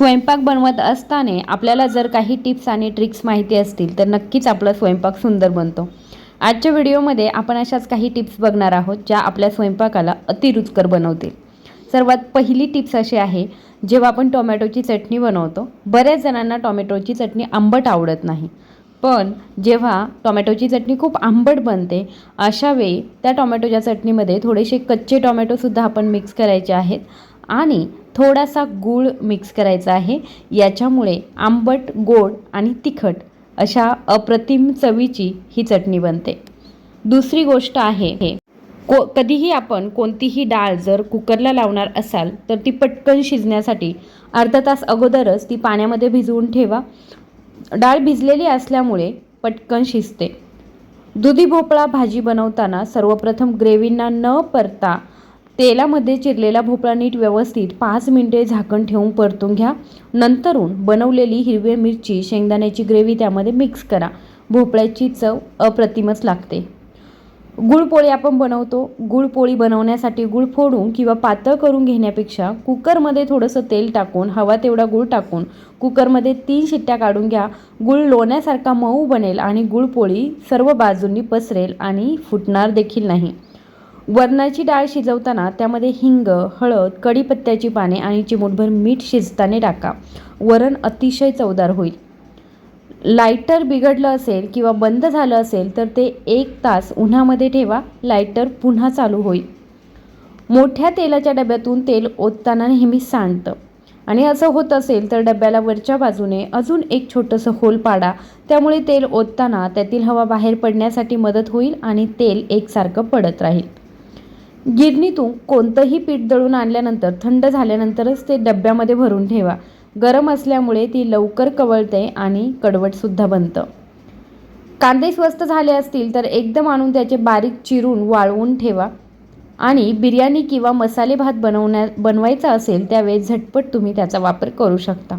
स्वयंपाक बनवत असताना आपल्याला जर काही टिप्स आणि ट्रिक्स माहिती असतील तर नक्कीच आपला स्वयंपाक सुंदर बनतो. आजच्या व्हिडिओमध्ये आपण अशाच काही टिप्स बघणार आहोत ज्या आपल्या स्वयंपाकाला अतिरुचकर बनवतील. सर्वात पहिली टिप्स अशी आहे जेव्हा आपण टोमॅटोची चटणी बनवतो बऱ्याच जणांना टोमॅटोची चटणी आंबट आवडत नाही. पण जेव्हा टोमॅटोची चटणी खूप आंबट बनते अशावेळी त्या टोमॅटोच्या चटणीमध्ये थोडेसे कच्चे टोमॅटोसुद्धा आपण मिक्स करायचे आहेत. आणि थोडासा गूळ मिक्स करायचा आहे. याच्यामुळे आंबट गोड आणि तिखट अशा अप्रतिम चवीची ही चटणी बनते. दुसरी गोष्ट आहे हे. को कधीही आपण कोणतीही डाळ जर कुकरला लावणार असाल तर ती पटकन शिजण्यासाठी अर्धा तास अगोदरच ती पाण्यामध्ये भिजवून ठेवा. डाळ भिजलेली असल्यामुळे पटकन शिजते. दुधी भोपळा भाजी बनवताना सर्वप्रथम ग्रेव्हींना न परता तेलामध्ये चिरलेला भोपळा नीट व्यवस्थित पाच मिनिटे झाकण ठेवून परतून घ्या. नंतरून बनवलेली हिरवी मिरची शेंगदाण्याची ग्रेव्ही त्यामध्ये मिक्स करा. भोपळ्याची चव अप्रतिमच लागते. गुळपोळी आपण बनवतो. गुळपोळी बनवण्यासाठी गुळ फोडून किंवा पातळ करून घेण्यापेक्षा कुकरमध्ये थोडंसं तेल टाकून हवा तेवढा गुळ टाकून कुकरमध्ये तीन शिट्ट्या काढून घ्या. गुळ लोण्यासारखा मऊ बनेल आणि गुळपोळी सर्व बाजूंनी पसरेल आणि फुटणार देखील नाही. वरणाची डाळ शिजवताना त्यामध्ये हिंग हळद कढीपत्त्याची पाने आणि चिमूटभर मीठ शिजताना टाका. वरण अतिशय चवदार होईल. लायटर बिघडलं असेल किंवा बंद झालं असेल तर ते एक तास उन्हामध्ये ठेवा. लायटर पुन्हा चालू होईल. मोठ्या तेलाच्या डब्यातून तेल ओतताना नेहमी सांडतं. आणि असं होत असेल तर डब्याला वरच्या बाजूने अजून एक छोटंसं होल पाडा. त्यामुळे तेल ओतताना त्यातील हवा बाहेर पडण्यासाठी मदत होईल आणि तेल एकसारखं पडत राहील. गिरणीतून कोणतंही पीठ दळून आणल्यानंतर थंड झाल्यानंतरच ते डब्यामध्ये भरून ठेवा. गरम असल्यामुळे ती लवकर कवळते आणि कडवटसुद्धा बनतं. कांदे स्वस्त झाले असतील तर एकदम आणून त्याचे बारीक चिरून वाळवून ठेवा. आणि बिर्याणी किंवा मसाले भात बनवण्या बनवायचा असेल त्यावेळेस झटपट तुम्ही त्याचा वापर करू शकता.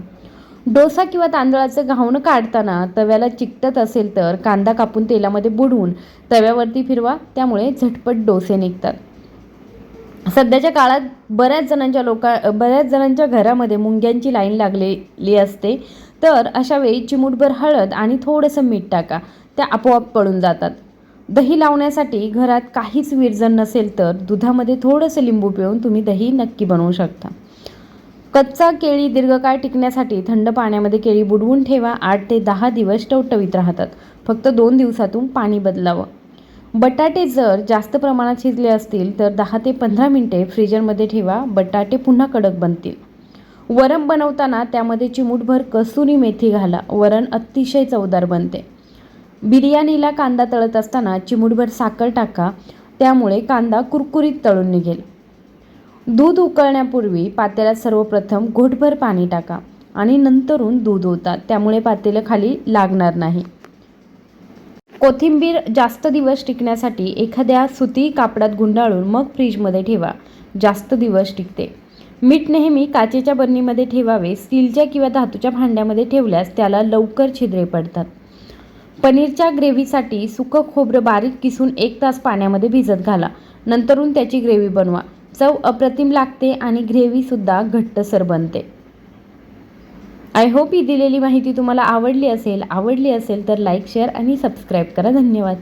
डोसा किंवा तांदळाचं घावणं काढताना तव्याला चिकटत असेल तर कांदा कापून तेलामध्ये बुडवून तव्यावरती फिरवा. त्यामुळे झटपट डोसे निघतात. सध्याच्या काळात बऱ्याच जणांच्या लोका बऱ्याच जणांच्या घरामध्ये मुंग्यांची लाईन लागलेली असते. तर अशा वेळी चिमूटभर हळद आणि थोडंसं मीठ टाका. त्या आपोआप पळून जातात. दही लावण्यासाठी घरात काहीच विरजण नसेल तर दुधामध्ये थोडंसं लिंबू पिळून तुम्ही दही नक्की बनवू शकता. कच्चा केळी दीर्घकाळ टिकण्यासाठी थंड पाण्यामध्ये केळी बुडवून ठेवा. आठ ते दहा दिवस टवटवीत राहतात. फक्त दोन दिवसातून पाणी बदलावं. बटाटे जर जास्त प्रमाणात शिजले असतील तर दहा ते पंधरा मिनटे फ्रीजरमध्ये ठेवा बटाटे पुन्हा कडक बनतील. वरण बनवताना त्यामध्ये चिमूटभर कसुरी मेथी घाला वरण अतिशय चवदार बनते. बिर्याणीला कांदा तळत असताना चिमूटभर साखर टाका त्यामुळे कांदा कुरकुरीत तळून निघेल. दूध उकळण्यापूर्वी पातेल्यात सर्वप्रथम घोटभर पाणी टाका आणि नंतरून दूध ओता त्यामुळे पातेलं खाली लागणार नाही. कोथिंबीर जास्त दिवस टिकण्यासाठी एखाद्या सुती कापडात गुंडाळून मग फ्रीजमध्ये ठेवा. जास्त दिवस टिकते. मीठ नेहमी काचेच्या बरणीमध्ये ठेवावे. स्टीलच्या किंवा धातूच्या भांड्यामध्ये ठेवल्यास त्याला लवकर छिद्रे पडतात. पनीरच्या ग्रेव्हीसाठी सुकं खोबरं बारीक किसून एक तास पाण्यामध्ये भिजत घाला. नंतरून त्याची ग्रेव्ही बनवा. चव अप्रतिम लागते आणि ग्रेव्हीसुद्धा घट्टसर बनते. आय होप ही दिलेली माहिती तुम्हाला आवडली असेल आवडली असेल तर लाईक शेअर आणि सबस्क्राईब करा. धन्यवाद.